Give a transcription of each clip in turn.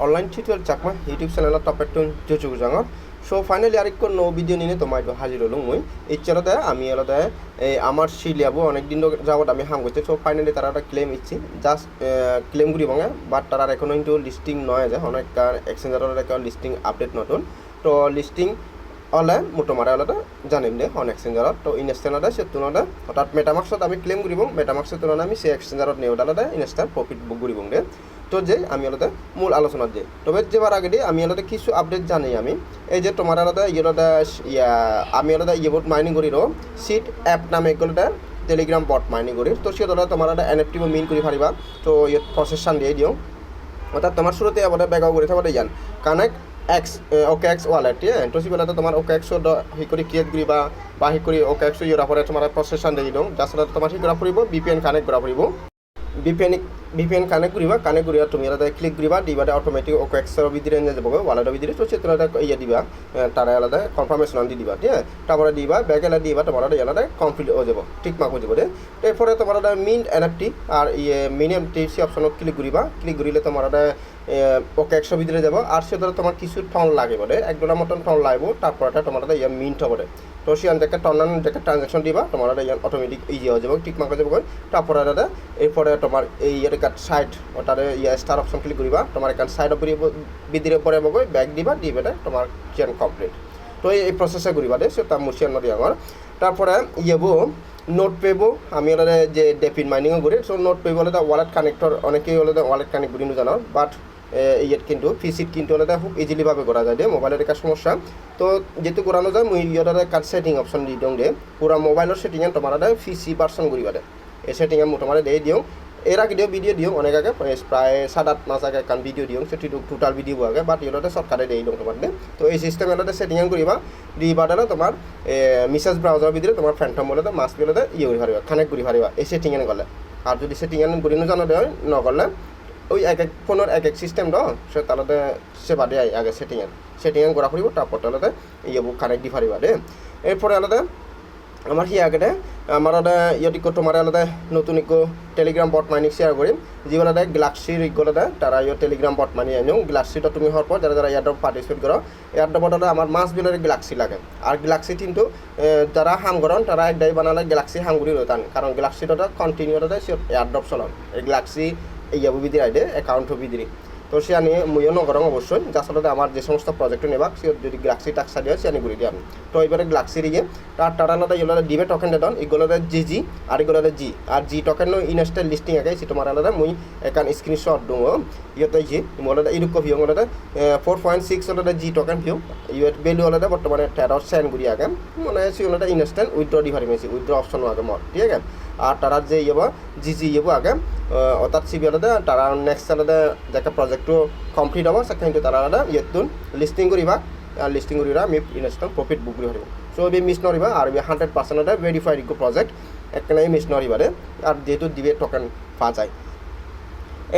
online tutorial chakma, YouTube channel top একটু জুজুগ জাঙর সো ফাইনালি আরেকটু নো ভিডিও নিয়ে তোমার হাজির হলো মুই ইচ্ছালতে আমি আলাদা এই আমার সিলিয়াবো অনেক দিন যাবত আমি হাম করছি সো ফাইনালি তারা একটা ক্লেম ইচ্ছি জাস্ট ক্লেম করি ভাঙে বাট তারা এখনও কিন্তু লিস্টিং নয় যে অনেক এক্সচেঞ্জারের একটা লিস্টিং আপডেট নতুন তো লিস্টিং অলে মোটামাৰে অলতে জানিম দে হন এক্সচেঞ্জাৰত তো ইনষ্টেণ্টতে সে তুলনাতে তাত মেটামাক্সত আমি ক্লেম কৰিব মেটামাক্সৰ তুলনাত আমি সে এক্সচেঞ্জাৰত নেওদালতে ইনষ্টেণ্ট প্ৰফিট বুক কৰিব দে তো যে আমি অলতে মূল আলোচনাত যে তবে যেবার আগে আমি অলতে কিছু আপডেট জানি আমি। এই যে তোমার আলাদা ইয়েলতে ইয়া, আমি আলাদা ইয়েবোট মাইনিং করি রো। সিট অ্যাপ নামে এগুলোতে টেলিগ্রাম বট মাইনিং করি। তো সে তোলা তোমার একটা এন এফ টি মিন কৰি পাৰিবা তো ইয়ে প্ৰচেছান দিয়ে দিওঁ। অর্থাৎ তোমার শুরুতে আবার ব্যাকআপ করে থাকতে জান। Connect X okay X wallet ঠিক তো সেগুলো তোমার ওকে এক্স হি করে ক্রিয়েট করিবা বা হি করে ওকে এক্স ইউরা পরে তোমার প্রসেসন দিয়ে দিওঁ। যার তোমার হি করা ফুরিব বিপিএন কানেক্ট করা ফুরিব। বিপিএন বিপিএন কানেক্ট করিবা কানেক্ট করিবা তুমি এটা ক্লিক করিবা দিবাতে অটোমেটিক ওকে এক্সর ভিতরে নিয়ে যাব ওয়ালেটের ভিতরে তো সেটা ইয়ে দিবা তারা আলাদা কনফার্মেশন দি দিবা, ঠিক আছে? তারপরে দিবা ব্যাক এলা দিবা তোমার আলাদা কমপ্লিট হয়ে যাব ঠিক মাক হয়ে যাব দে এরপরে তোমার মিন এনএফটি আর ইয়ে মিন এমটি সি অপশনত ক্লিক করিবা ক্লিক করিলে তোমার ওকে একশো ভিতরে যাব আর সে তোমার কিছু টন লাগে বলে এক ডলার মতন টন লাগবো তারপরে তোমার ইয়ে মিন্ট হবে তো সিয়ান দেখে টনান দেখে ট্রানজাকশন দিবা, তোমার অটোমেটিক ইজি হয়ে যাব ঠিক মাকে যাব তারপরে দাদা এরপরে তোমার এই কাট সাইড ওটারে ইয়ে স্টার অপশন ক্লিক করিবা তোমার এখান সাইড উপরে বিদিরে পরে বগৈ ব্যাক দিবা, দি বেটা তোমার কিয়ান কমপ্লিট তো এই প্রসেসে করিবা দে সেটা মুসিয়ান নদী আমার তারপরে ইয়েবো নোট পেবো আমি ওদের যে ডেপিন মাইনিংও করি সো নোট পেবো ওয়ালেট কানেক্টর অনেকেই হলে ওয়ালেট কানেক্ট করি জানো বাট ইয়েত কিন্তু ফিসিট কিন্তু হলে খুব ইজিলিভাবে করা যায় দে মোবাইলের একটা সমস্যা। তো যেহেতু করানো যায়, মুই ইয়দারে কাট সেটিং অপশন দি দিওঁ দে পুরা মোবাইলের সেটিং তোমার ফিসি পার্সন করিবা দে এই সেটিং মু তোমার দিয়ে দিওঁ। এর আগে দিও ভিডিও দিও, অনেক আগে প্রায় সাত আট মাস আগে কান ভিডিও দিও সেটি টোটাল ভিডিও আগে বাট ইয়েলোতে সরকারে দিয়ে দিও তোমার তো এই সিস্টেম এলাতে সেটিং করিবা দিবাটালে তোমার মিসেস ব্রাউজার ভিতরে তোমার ফ্যান্টম বলে মাস বলে ইয়ে করে পারিবা কানেক্ট করে পারিবা এই সেটিং গলে। আর যদি সেটিং করি দেয় নগলে ওই এক এক ফোনের এক এক সিস্টেম দ সে তাহলে সেবা দেয় আগে সেটিং এন সেটিং এন করা ফুরিব তারপর তাহলে ইয়ে কানেক্ট দি পারিবা দে এরপরে আলাদা আমার হি আগতে আমার আলাদা ইয়ত ইকো তোমার আলাদা নতুন eco Telegram bot mining share করিম যিগুলো গ্লাক্সির ইগুলো তারা ইয়ে টেলিগ্রাম বট মানি আনিও গ্লাক্সিটা তুমি হওয়ার পর যারা যারা ইয়ারডপ পার্টিসিপেট করো ইয়ারডপটা আমার মাস বিলের গ্লাক্সি লাগে। আর গ্লাক্সি কিন্তু যারা হাম করেন, তারা একদাই বানালে গ্লাক্সি হামগুড়ি রতান কারণ গ্লাক্সিটা কন্টিনিউ সে ইয়ারডপ চলন এই গ্লাক্সি ইয়াবু বিদির আইডে অ্যাকাউন্টও বিদিরি তো সে আনি মুইও নগরং অবশ্যই যার আমার যে সমস্ত প্রজেক্ট নেবা, সে যদি গ্লাক্সি টাক্সা দিয়ে, সে আনি ঘুরি দিয়ে তো এবারে গ্লাক্সি দিয়ে। তার আলাদা ইগুলো ডিমে টকেন দেন এগুলোতে জি জি আর এগুলোতে জি আর জি টকেন ইনস্টেল লিস্টিং আগে সে তোমার আলাদা মুই একান স্ক্রিনশট দো ইয়তে জি মোলাদা ইরুক ভিউ মোলাদা ফোর পয়েন্ট সিক্স ওলাদা জি টকেন ভিউ ইউএট ভ্যালু ওলাদা বর্তমানে তেরো সেন ঘুরি আগে। মানে সে ওলাদা ইনস্টেল উইথড্র দি পারিমেছি উইথড্র অপশন আগে মর ঠিক আছে? আর তারা যে ইয়েব জি জি ইয়েব আগে অর্থাৎ সি আলাদা তারা নেক্সট আলাদা যাকে প্রজেক্টটো কমপ্লিট হ'ব কিন্তু তারা আলাদা ইয়েতুন লিস্টিং করিবা লিস্টিং করিবা, আমি ইনস্টল প্রফিট বুক করে সো এবি মিস নরিবা, আর হান্ড্রেড পার্সেন্ট ভেরিফাইড প্রজেক্ট একখানে মিস নরিবারে আর যেহেতু দিবে টোকেন পাওয়া যায়।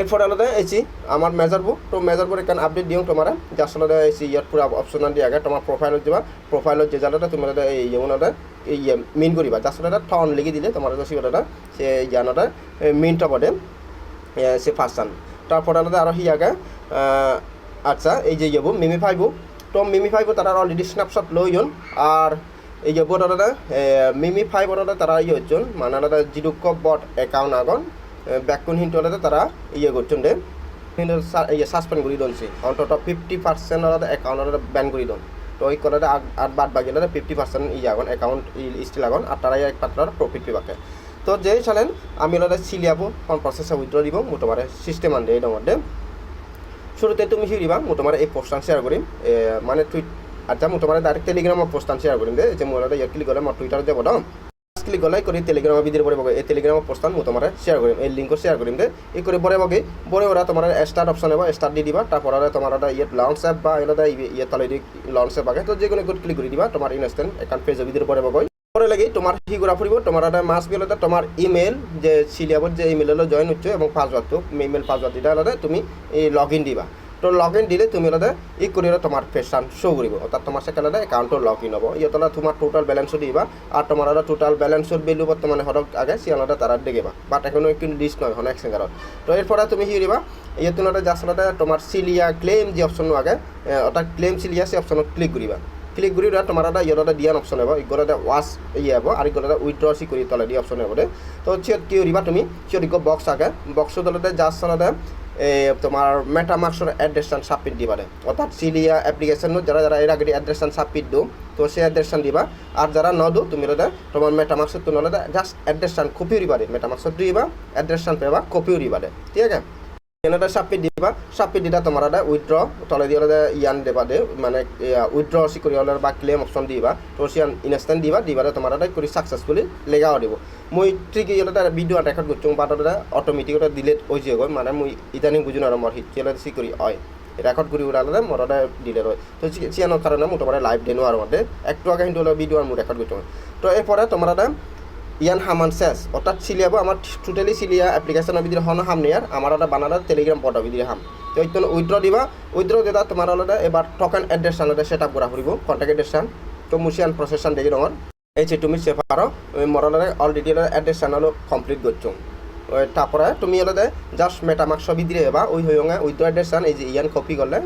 এরপরে আলাদা এসি আমার মেজার বুক তো মেজার বুক এখানে আপডেট দিওঁ তোমার, যে আসলে এসি ইয়াত পুরা অপশন দিয়ে আগে তোমার প্রোফাইলত যাবা প্রোফাইলত যে জালাটা তুমি এই ইয়ে এই মিন করিবা সাথে টন লিখে দিলে তোমার যে সিগটা সে জানাটা মিনট বটে সে ফার্স্ট চান তারপরে আলাদা আরও হি আগে আচ্ছা এই যে ইয়েবো মিমি ফাইবো তো মিমি ফাইবো তারা অলরেডি স্ন্যাপশট লইজন আর এই যে বোর্ড আলাদা মিমি ফাইভ আলাদা তারা ইয়ে হচ্ছেন মানে আলাদা জিডুক বট অ্যাকাউন্ট আগন ব্যাকুন হিন্টু আলাদা তারা ইয়ে করছেন ইয়ে সাসপেন্ড করে দনছে অন্তত ফিফটি পার্সেন্ট আলাদা অ্যাকাউন্ট আলাদা ব্যান করে দন তো ওই করে আর বাদ বাকি আলাদা ফিফটি পার্সেন্ট ই আগুন অ্যাকাউন্ট স্টিল আগুন, আর তারাই এক পাত্র প্রফিট পেবাকে তো যেই চালেন আমি ওরা সিলিয়াবো কোন প্রসেসে উইথড্র দিব মোটামার সিস্টেম এই মধ্যে। শুরুতে তুমি হিরিবা মোটামার এই পোস্টান শেয়ার করিম। মানে টুইট আচ্ছা মোটামার ডাইরেক্ট টেলিগ্রামত পোস্টান শেয়ার করিম যে মোৰ ইয়াত ক্লিক করে মই টুইটাৰত যাব দম ক্লিক গলাই কৰি টেলিগ্রামে বিদির পরে বগে। এই টেলিগ্রামত পোস্টান মই তোমার শেয়ার কৰিম। এই লিঙ্কত শেয়ার কৰিম দে। এই করে পরে বগে। পরে ওরা তোমার স্টার্ট অপশন হব স্টার্ট দি দিবা। তারপর তোমার ইয়াত লঞ্চ অ্যাপ বা এটা ইয়ে তলে লঞ্চ অ্যাপ আগে। তো যে কোনো ক্লিক করে দিবা। তোমার ইনস্ট্যান্ট একাউন্ট পেজ বিদির পরে বগে। পরে লাগি তোমার কি করা ফুরিব তোমার একটা মাস গেলে তোমার ইমেল যে সিলিয়াবত যে ইমেল জয়েন হচ্ছে এবং পাসওয়ার্ড তো ইমেল পাসওয়ার্ড দিটা তুমি লগ ইন দিবা। তো লগ ইন দিলে তুমি হলে ই কৰি তোমাৰ ফেচান শ্ব' কৰিব। অৰ্থাৎ তোমাৰ সেকেন্ডতে একাউণ্টৰ লগ ইন হ'ব। হলে তোমাৰ টোটাল বেলেঞ্চো দিবা আৰু তোমাৰ হলে টোটাল বেলেঞ্চৰ ভ্যালু বর্তমানে হরক আগে সিয়ালতে তারা দেখিবা বাট এখনও কিন্তু লিস্ট নয় হন এক্সচেঞ্জারত তো এরপরে তুমি কি দিবা ইয়াত তোমার আচলতে তোমার সিলিয়া ক্লেম যে অপশন আগে অর্থাৎ ক্লেম সিলিয়া সেই অপশনত ক্লিক করিবা ক্লিক কৰি দিয়া তোমাৰ এটা ইয়াত এটা দিয়ান অপশ্যন হ'ব ইগলতে ৱাছ ইয়ে হ'ব আৰু ইগলতে উইথড্ৰ চি কৰি তলে দিয়া অপশ্যন হ'ব দে তো চিয়ত কি কৰিবা তুমি চিয়ত ইগ বক্স আগে। বক্সৰ তলতে জাষ্ট তলতে এই তোমাৰ অ্যাড্রেসান সাবমিট দিবারে দিবা দে অৰ্থাৎ চিলিয়া এপ্লিকেশ্যনত যারা যারা এর আগে অ্যাড্রেসান সাবমিট দো, তো সেই অ্যাড্রেসান দিবা। আর যারা নদো তুমি হলে তোমার মেটামাক্সর তুমি জাস্ট অ্যাড্রেসান কপিও দিবা মেটামাক্সর দিবা অ্যাড্রেসান পেবা কপিও দিবা দে ঠিক আছে? দিবা ছাবমিট দিলে তোমাৰ এটা উইথড্ৰ তলে দি ইয়ান দিবা দে মানে উইথড্ৰ চি কৰি হ'লে বা ক্লেম অপশ্যন দিবা তো সিয়ান ইনষ্টেণ্ট দিবা দিবা এটা কৰি ছাকচেছফুলি লেগাও দিব। মই ঠিক এটা ৰেকৰ্ড কৰিছোঁ বা তাতে অট'মেটিক এটা ডিলেট হৈ যায় গৈ মানে মই ইদানিং নোৱাৰোঁ মোৰ শিকি হ'লে চি হয়। রেকর্ড করে উড়ালে মোটাটা ডিলেট হয়। তো চিয়ানোর কারণে মোটামুটি লাইভ দেনো আর মধ্যে একটু আগে কিন্তু হলো ভিডিও আর মু রেকর্ড করতে তো এরপরে তোমার ইয়ান হামান শেষ অর্থাৎ সিলিয়াবো আমার টোটালি সিলিয়া অ্যাপ্লিকেশনের ভিতরে হন হাম নিয়ার আমার একটা বানানো টেলিগ্রাম পটা ভিতরে হাম। তো এই উইথড্র দিবা। উইথড্র দিবা তোমার হলে এবার টকেন এড্রেস আনতে সেট আপ করা ফুরিব কন্ট্যাক্ট এড্রেস তো মুসিয়ান প্রসেসন দেখি রঙর এই যে তুমি সে পারো মরলে অলরেডি এড্রেস হলো কমপ্লিট করছ ওই তারপরে তুমি হলে জাস্ট মেটামাক্স ছবি দিয়ে বা ওই হয়ে উইথড্র এড্রেস এই যে ইয়ান কপি করলে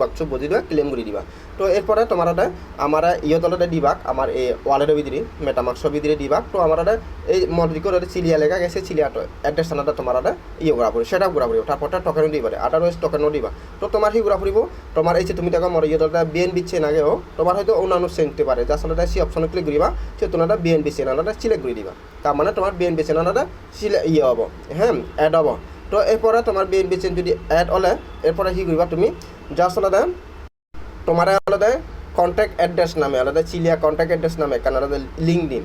বাক্স বুঝি দিবা ক্লেম করে দিবা। তো এরপরে তোমার ওটা আমার ইয়ে তলতে দিবাক আমার এই ওয়ালেটের ভিতরে মেটামাক্স ভিতরে দিবাক তো আমার ওটা এই মর্জি করে চিলিয়া লেখা গেছে চিলিয়াটো এড্রেস আনাটা তোমার ওটা ইয়ে ঘোরা পড়ে সেটা ঘোরা পড়িব তারপরটা টকেনও দিবা আদারওয়াইজ টকেনও দিবা। তো তোমার সেই ঘোরা পড়িব তোমার এই যে তুমি টাকা মর ইয়ে তলতে বিএনবি চেন আগেও তোমার হয়তো অন্যান্য চেনতে পারে। যার আসলে সি অপশনে ক্লিক করিবা সে তোমার বিএনবি চেন আনাটা সিলেক্ট করে দিবা। তার মানে তোমার বিএনবি চেন আনাটা সিলে ইয়ে হব হ্যাঁ অ্যাড হব। তো এরপরে তোমার বি চেন যদি অ্যাড হলে এরপরে কি কৰিবা তুমি? জাস্ট আলাদা তোমার আলাদা কন্ট্যাক্ট অ্যাড্রেস নামে আলাদা চিলিয়া কন্ট্যাক্ট অ্যাড্রেস নামে কারণ আলাদা লিঙ্ক দিম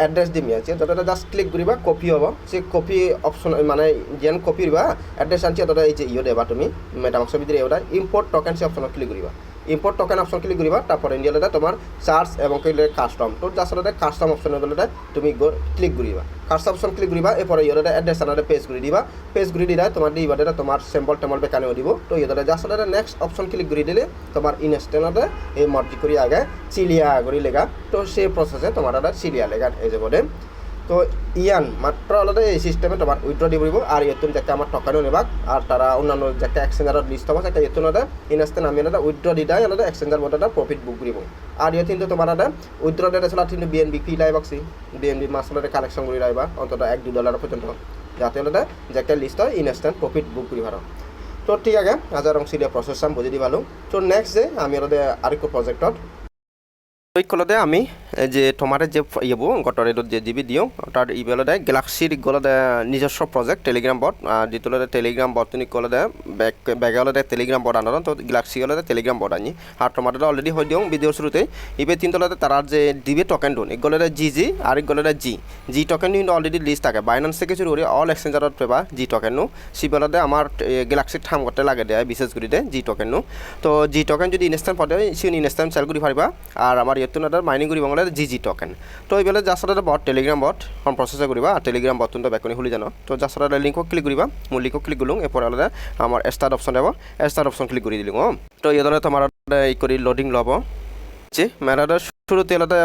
অ্যাড্রেস দিমি আছে যতটা জাস্ট ক্লিক করিবা কপি হব। সে কপি অপশন মানে যেন কপি দিবা অ্যাড্রেস আনছি ততটা এই যে ইয়ে দেবা তুমি মেটামাক্স ভিতরে ইম্পোর্ট টোকেন সে অপশন ক্লিক করিবা ইম্পোর্ট টোকেন অপশন ক্লিক করিবা, তারপরে ইন্ডিয়ালে তোমার চার্জ এবং কাস্টম তো আসলে কাস্টম অপশন বলে তুমি ক্লিক করিবা। কাস্টম অপশন ক্লিক করিবা, এরপরে ইয়ে অ্যাড্রেস আনারে পেজ করে দিবা। পেজ করে দিলে তোমার দিবা তোমার স্যাম্পল টেম্পল বেকানেও দিব। তো ইয়ে আসলে নেক্সট অপশন ক্লিক করে দিলে তোমার ইনস্ট্যান্টতে এই মর্জি করি আগে, চিলিয়া করি লেগা। তো সেই প্রসেসে তোমার চিলিয়া লেগা এই যাব তো ইয়ান মাত্র আলাদা এই সিস্টেমে তোমার উইথড্র দিব দিব আর ইয়তুন যাকে আমার টকানো নেবাক আর তারা অন্যান্য যাকে এক্সচেঞ্জারত লিস্ট হ'ব যাকে ইয়তুন আলাদা ইনস্টেন্ট আমি আলাদা উইথড্র দি দেয় আলাদা এক্সচেঞ্জার বোর্ড এটা প্রফিট বুক দিব আর ইয়ে কিন্তু তোমার আলাদা উইথড্র ডেট আসলে কিন্তু বিএনবি ফি লাই বাকছি বিএনবি মাসলে কালেকশন করে রাইবা অন্তত এক, দুই ডলার পর্যন্ত যাতে আলাদা যাকে লিস্ট হয় ইনস্ট্যান্ট প্রফিট বুক করি ভালো তো ঠিক আছে হাজার অংশ দিয়ে প্রসেস চাম বুঝি দি পালো তো নেক্সট যে আমি আলাদা আরেকটু প্রজেক্টত কলতে আমি যে তোমার যে ইয়েবো গটর এডত যে দিবি দিও, তার ইবেলতে গ্যালাক্সির গলতে নিজস্ব প্রজেক্ট টেলিগ্রাম বট যেতুলতে টেলিগ্রাম বট তুমি কলতে ব্যাগ ব্যাগলতে টেলিগ্রাম বট আনার তো গ্যালাক্সি গলতে টেলিগ্রাম বট আনি। আর তোমার অলরেডি হয়ে দিও ভিডিও শুরুতে ইবে তিনতলাতে তারার যে দিবে টোকেন ডোন গলতে জি জি আর এক গলতে জি জি টোকেন কিন্তু অলরেডি লিস্ট থাকে। বাইনান্স থেকে শুরু করে অল এক্সচেঞ্জারত পেবা জি টোকেন নো সিবেলতে আমার গ্যালাক্সির ঠাম করতে লাগে দেয়, বিশেষ করে দে জি টোকেন নো তো জি টোকেন যদি ইনস্ট্যান্ট পদে সিউন ইনস্ট্যান্ট সেল করে পারিবা আর আমার ইয়তুন মাইনিং করি বাংলা জি জি টোকেন তো এইবেলে যার বট টেলিগ্রাম বট হন প্রসেস করিবা। আর টেলিগ্রাম বট তো বেকনি খুলি জানো। তো যার সাথে লিঙ্ক ক্লিক করিবা মূল লিঙ্ক ক্লিক করলুম এরপর আলাদা আমার স্টার্ট অপশন দেব স্টার্ট অপশন ক্লিক করে দিলুম তো ইয়ে তোমার এই করি লোডিং লব। যে মেরাদা শুরুতে আলাদা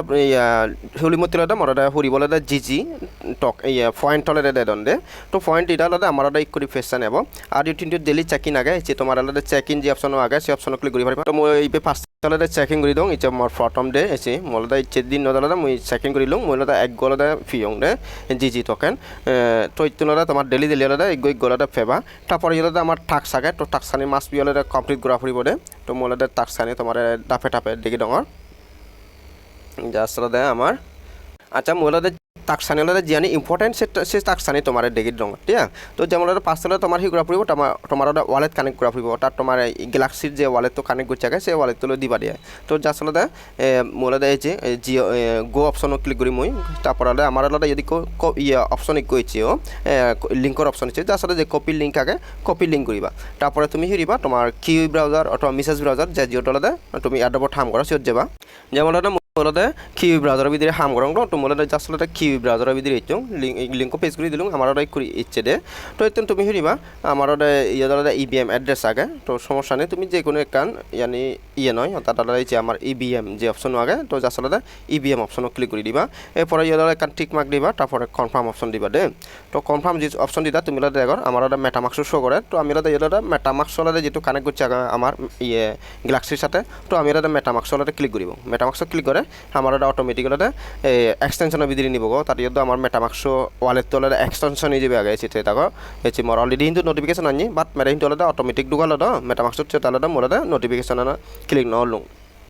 হুলিমতি আলাদা মরাদা হুরিবলে জি জি টক এই পয়েন্ট হলে দে দন্দে। তো পয়েন্ট এটা আলাদা আমার আলাদা ইকুরি ফেসা নেব। আর ইউ কিন্তু ডেলি চেক ইন আগে। যে তোমার আলাদা চেক ইন যে অপশন আগে, সেই অপশন ক্লিক করি পারিবা তো মই এই ফার্স্ট আলাদা চেকিং করে দিওঁ ইচ্ছা মোৰ প্ৰথম ডে এসে মলদা ইচ্ছে দিন নদালাদা মই চেকিং কৰি লওঁ আলাদা এক গলাদা ফিয়ং দে, জি জি টোকেন তো ইত্তু আলাদা তোমার ডেলি ডেলি আলাদা এক গই গলাদা ফেবা তারপরে আলাদা আমার টাক্স আগে তো টাক্সানি মাছ বি আলাদা কমপ্লিট করা ফুৰিব দে, তো মই আলাদা টাক্সানি তোমার ডাফে টাফে দেখি ডঙৰ আলাদা আমার আচ্ছা মই আলাদা তাকসানি হলে জিয়ানি ইম্পর্টেন্ট সে সে তাকসানি ডেগির রঙ ঠিক আছে? তো যেমন পাঁচতলা তোমার হি করা পড়ব তোমার তোমার ওয়ালেট কানেক্ট করা পড়ব তার তোমার গ্যালাক্সির যে তো কানেক্ট করছে আগে সেই ওয়ালেট তুলে দিবা দিয়ে। তো আলাদা মোলাদা এই যে জিও গো অপশনও ক্লিক করি মই আলাদা আমার আলাদা যদি ইয়ে অপশন কইছে ও লিঙ্কর অপশন আছে যার সাথে যে কপি লিঙ্ক আগে কপি লিঙ্ক করিবা তারপরে তুমি হিরিবা তোমার কিউ ব্রাউজার অথবা মেসেজ ব্রাউজার যে জিওটা আলাদা তুমি অ্যাডব ঠাম করা সিওর যাবা। যেমন bidire ham gorong dong to mulade just mulade kiwi browser bidire itung link link ko paste kuri dilung আমার ওটা করি ইচ্ছে দে। তো এতেন তুমি হরিবা আমার ওটা ইয়ে ইবিএম অ্যাড্রেস আগে, তো সমস্যা নেই, তুমি যে কোনো একখান ইয়ানি ইয়ে নয়, অর্থাৎ ওটা যে আমার ইবিএম যে অপশন আগে, তো জাস্ট ওটা ইবিএম অপশনও ক্লিক করে দিবা। এরপরে ইয়ে দলে একখান টিক মার্ক দিবা, তারপরে কনফার্ম অপশন দিবা দে। তো কনফার্ম যে অপশন দিতা, তুমি ওটা দেখো, আমার ওটা মেটামাক্স শো করে, তো আমি ওটা ইয়ে মেটামাক্স ওটা যেহেতু কানেক্ট করছে আমার ইয়ে গ্যালাক্সির সাথে, তো আমি ওটা মেটামাক্স ওটা ক্লিক করিব। মেটামাক্স ক্লিক করে আমার ওটা অটোমেটিক ওটা এক্সটেনশনের ভিতরে নিব তার ইয়ে আমার মেটামাক্স ওয়ালেট তোলে এক্সটেনশন হিসেবে আগে এসেছে তাকে। হচ্ছে মোর অলরেডি কিন্তু নোটিফিকেশন আনি বাট মেরে কিন্তু ওটা অটোমেটিক ঢুকালো মেটামাক্স তাহলে মোর নোটিফিকেশন ক্লিক নলুং।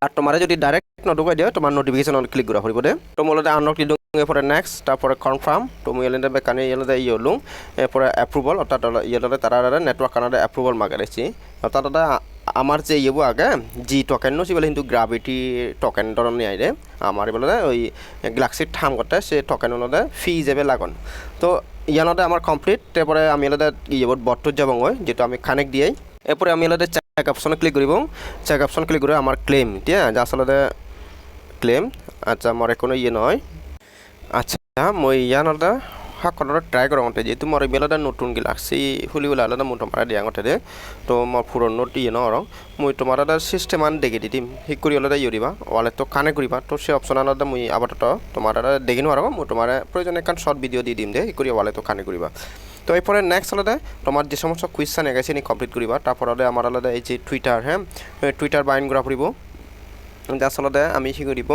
আর তোমার যদি ডাইরেক্ট নঢুকাই দিয়ে তোমার নোটিফিকেশন ক্লিক করা ফুরিব দে। তো মোলতে আনলক দিলুং এরপরে নেক্সট তারপরে কনফার্ম তো মুই এলেন বেকানি এলে ইয়ে লুং এরপরে অ্যাপ্রুভাল অর্থাৎ ইয়ে তারা নেটওয়ার্ক কানাডা অ্যাপ্রুভাল মাগারেছি অর্থাৎ আমার যে ইয়েবো আগে জি টকেন নছি বলে কিন্তু গ্রাভিটি টকেন ধরনের আইরে আমার বলে ওই গ্লাক্সির ঠাম করতে, সে টকেন হলে ফি হিসেবে লাগন। তো ইয়ানতে আমার কমপ্লিট তারপরে আমি এলাদা ইয়েবোর্ড বট্টর যাব যেটা আমি কানেক্ট দিয়াই। এরপরে আমি এলাদা চেক অপশনে ক্লিক করিব। চেক অপশন ক্লিক করে আমার ক্লেম ঠিক আছে? আসলে ক্লেম আচ্ছা মোৰ কোনো ইয়ে নহয় আচ্ছা মই ইয়ানতে হাকনতে ট্ৰাই কৰোঁ আগতে যিহেতু মোৰ ইমেইলতে নতুন গিলাক্সি খুলিবলৈ আলাদা মোৰ তোমাৰ দিয়া আগতে দে। তো মোৰ পুৰণো ইয়ে নৰং মই তোমাৰ এটা চিষ্টেম আন দেখি দিম। ঠিক কৰি অলপ ইয়ে দিবা ৱালেটটো কানেক্ট কৰিবা। তো সেই অপশ্যন আনতে মই আবাৰতো তোমাৰ এটা দেখি নোৱাৰোঁ মই তোমাৰ প্ৰয়োজন এখন শ্বৰ্ট ভিডিঅ' দি দিম দে, ঠিক কৰি ৱালেটটো কানেক্ট কৰিবা। তো এরপরে নেক্সট আলাদা তোমার যে সমস্ত কুইশন এগেছে নি কমপ্লিট করিবা তারপর আমার আলাদা এই যে টুইটার হ্যাঁ টুইটার বাইন করা ফুরিব আচলতে আমি কি কৰিব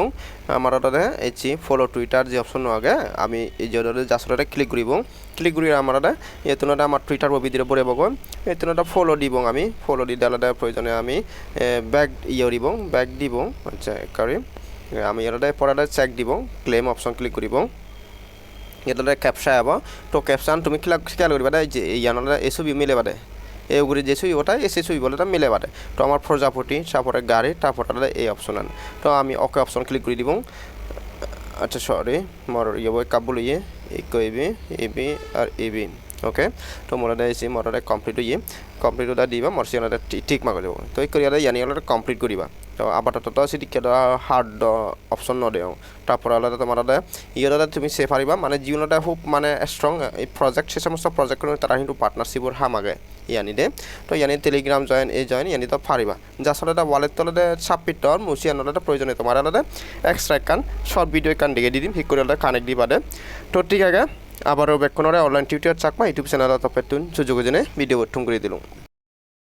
আমাৰ তাতে এই ফ'ল' টুইটাৰ যি অপশ্যন আগে, আমি এই যে আচলতে ক্লিক কৰিব ক্লিক কৰি আমাৰ তাতে এইটোনতে আমাৰ টুইটাৰ ববি দিব পৰিব গৈ এইটোনতে ফ'ল' দিব আমি ফ'ল' দি দিয়ালে প্ৰয়োজনে আমি বেক ইয়ে দিব বেক দিব আচ্ছা কৰি আমি ইয়াতে পৰাতে চেক দিব ক্লেইম অপশ্যন ক্লিক কৰিব ইয়াতে ক্যাপচা আব তো ক্যাপচান তুমি খেলা খেয়াল করবা দে যে ইয়ানলে এই ছবি মিলে বাদে। উপরে যে ছবি ওটা এসে ছবি বলে মিলে বাটে। তো আমার প্রজাপতি, তারপরে গাড়ি, তারপরে এই অপশন আন। তো আমি ওকে অপশন ক্লিক করে দিব। আচ্ছা সরি মর ইয়ে বই কাবুল ইয়ে এই এবি এবি আর এবি ওকে তো মোর এসে মোর কমপ্লিট ইয়ে কমপ্লিট ওটা দিবা মোর সিয়ানটা ঠিক মাগ যাব তো এই করিয়া ইয়ানি অলরেডি কমপ্লিট করিবা তো আপাতত তো সেটি কেডা হার্ড অপশন নদেও তারপর আলাদা তোমার ইয়েটা তুমি সে পারিবা মানে জীবনটা খুব মানে স্ট্রং এই প্রজেক্ট সে সমস্ত প্রজেক্ট তারা কিন্তু পার্টনারশিপর হাম আগে, ইয়ানি দে। তো ইয়ানি টেলিগ্রাম জয়েন এই জয়েন ইয়ানি তো পারিবা যা আসলে ওয়ালেট তলতে সাবমিট টর মুসিয়ান আলাদা প্রয়োজনে তোমার আলাদা এক্সট্রা কান শর্ট ভিডিও কান দিকে দি দিম ঠিক করে কানেক্ট দিবা দে। তো ঠিক আছে আবারও বেক্ষণরে online tutor Chakma YouTube channel তপেতুন সুযোগ জেনে ভিডিও উত্থম করে দিলাম।